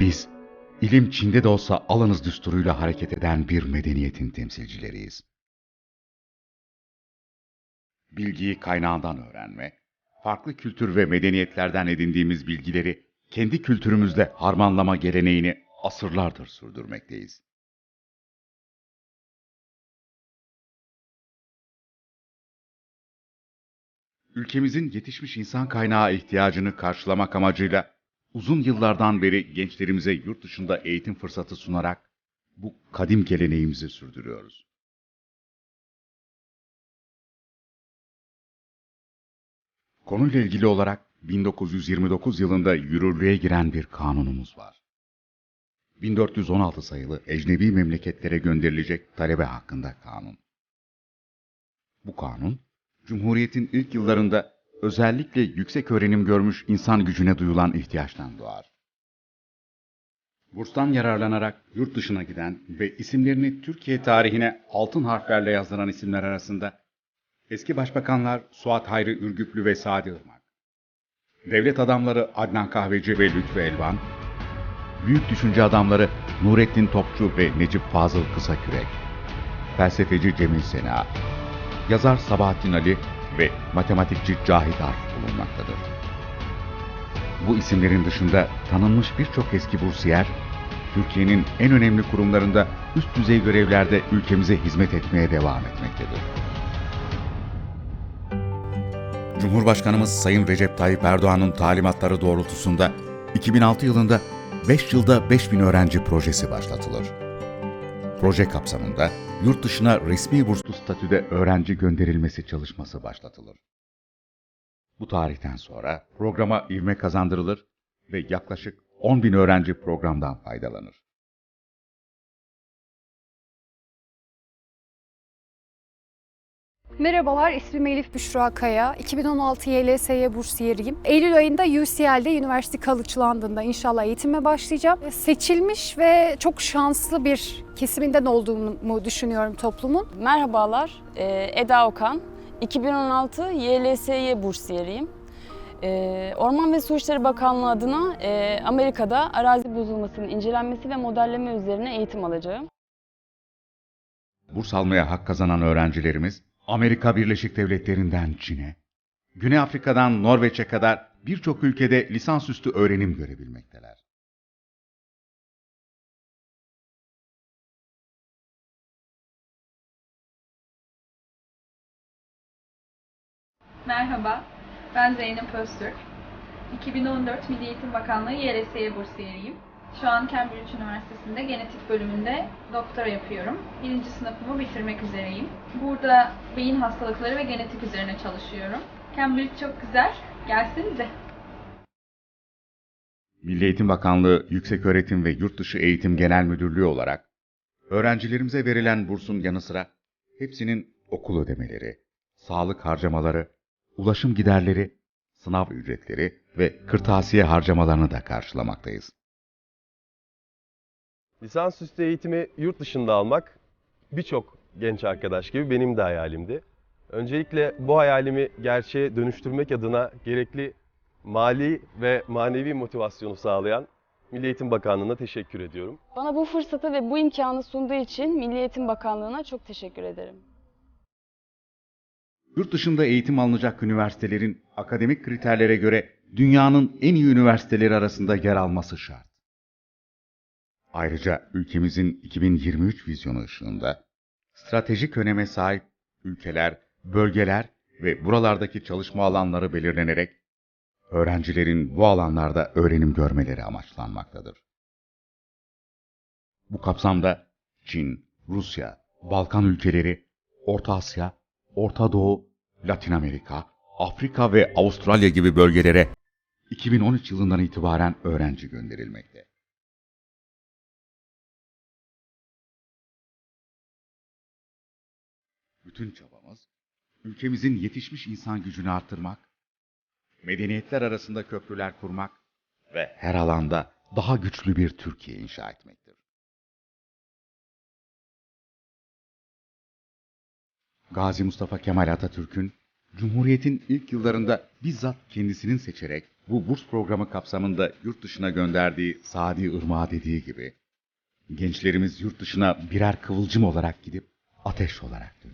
Biz, ilim Çin'de de olsa alınız düsturuyla hareket eden bir medeniyetin temsilcileriyiz. Bilgiyi kaynağından öğrenme, farklı kültür ve medeniyetlerden edindiğimiz bilgileri kendi kültürümüzle harmanlama geleneğini asırlardır sürdürmekteyiz. Ülkemizin yetişmiş insan kaynağı ihtiyacını karşılamak amacıyla uzun yıllardan beri gençlerimize yurt dışında eğitim fırsatı sunarak bu kadim geleneğimizi sürdürüyoruz. Konuyla ilgili olarak 1929 yılında yürürlüğe giren bir kanunumuz var. 1416 sayılı ecnebi memleketlere gönderilecek talebe hakkında kanun. Bu kanun, Cumhuriyet'in ilk yıllarında özellikle yüksek öğrenim görmüş insan gücüne duyulan ihtiyaçtan doğar. Burstan yararlanarak yurt dışına giden ve isimlerini Türkiye tarihine altın harflerle yazdıran isimler arasında eski başbakanlar Suat Hayri Ürgüplü ve Sadi Irmak, devlet adamları Adnan Kahveci ve Lütfü Elvan, büyük düşünce adamları Nurettin Topçu ve Necip Fazıl Kısakürek, felsefeci Cemil Sena, yazar Sabahattin Ali ve matematikçi Cahit Arf bulunmaktadır. Bu isimlerin dışında tanınmış birçok eski bursiyer, Türkiye'nin en önemli kurumlarında üst düzey görevlerde ülkemize hizmet etmeye devam etmektedir. Cumhurbaşkanımız Sayın Recep Tayyip Erdoğan'ın talimatları doğrultusunda 2006 yılında 5 yılda 5000 öğrenci projesi başlatılır. Proje kapsamında yurt dışına resmi burslu statüde öğrenci gönderilmesi çalışması başlatılır. Bu tarihten sonra programa ivme kazandırılır ve yaklaşık 10 bin öğrenci programdan faydalanır. Merhabalar, ismim Elif Büşra Kaya. 2016 YLS'ye bursiyeriyim. Eylül ayında UCL'de University College London'da inşallah eğitime başlayacağım. Seçilmiş ve çok şanslı bir kesiminden olduğumu düşünüyorum toplumun. Merhabalar, e, Eda Okan. 2016 YLSY bursiyeriyim. E, Orman ve Su İşleri Bakanlığı adına e, Amerika'da arazi bozulmasının incelenmesi ve modelleme üzerine eğitim alacağım. Burs almaya hak kazanan öğrencilerimiz Amerika Birleşik Devletleri'nden Çin'e, Güney Afrika'dan Norveç'e kadar birçok ülkede lisansüstü öğrenim görebilmekteler. Merhaba, ben Zeynep Öztürk. 2014 Milli Eğitim Bakanlığı YLS'ye bursiyeriyim. Şu an Cambridge Üniversitesi'nde genetik bölümünde doktora yapıyorum. Birinci sınıfımı bitirmek üzereyim. Burada beyin hastalıkları ve genetik üzerine çalışıyorum. Cambridge çok güzel, gelsenize. Milli Eğitim Bakanlığı Yükseköğretim ve Yurtdışı Eğitim Genel Müdürlüğü olarak öğrencilerimize verilen bursun yanı sıra hepsinin okul ödemeleri, sağlık harcamaları, ulaşım giderleri, sınav ücretleri ve kırtasiye harcamalarını da karşılamaktayız. Lisansüstü eğitimi yurt dışında almak birçok genç arkadaş gibi benim de hayalimdi. Öncelikle bu hayalimi gerçeğe dönüştürmek adına gerekli mali ve manevi motivasyonu sağlayan Milli Eğitim Bakanlığı'na teşekkür ediyorum. Bana bu fırsatı ve bu imkanı sunduğu için Milli Eğitim Bakanlığı'na çok teşekkür ederim. Yurt dışında eğitim alınacak üniversitelerin akademik kriterlere göre dünyanın en iyi üniversiteleri arasında yer alması şart. Ayrıca ülkemizin 2023 vizyonu ışığında stratejik öneme sahip ülkeler, bölgeler ve buralardaki çalışma alanları belirlenerek öğrencilerin bu alanlarda öğrenim görmeleri amaçlanmaktadır. Bu kapsamda Çin, Rusya, Balkan ülkeleri, Orta Asya, Orta Doğu, Latin Amerika, Afrika ve Avustralya gibi bölgelere 2013 yılından itibaren öğrenci gönderilmekte. Bütün çabamız ülkemizin yetişmiş insan gücünü arttırmak, medeniyetler arasında köprüler kurmak ve her alanda daha güçlü bir Türkiye inşa etmektir. Gazi Mustafa Kemal Atatürk'ün Cumhuriyet'in ilk yıllarında bizzat kendisinin seçerek bu burs programı kapsamında yurt dışına gönderdiği Sadi Irmak'a dediği gibi gençlerimiz yurt dışına birer kıvılcım olarak gidip ateş olarak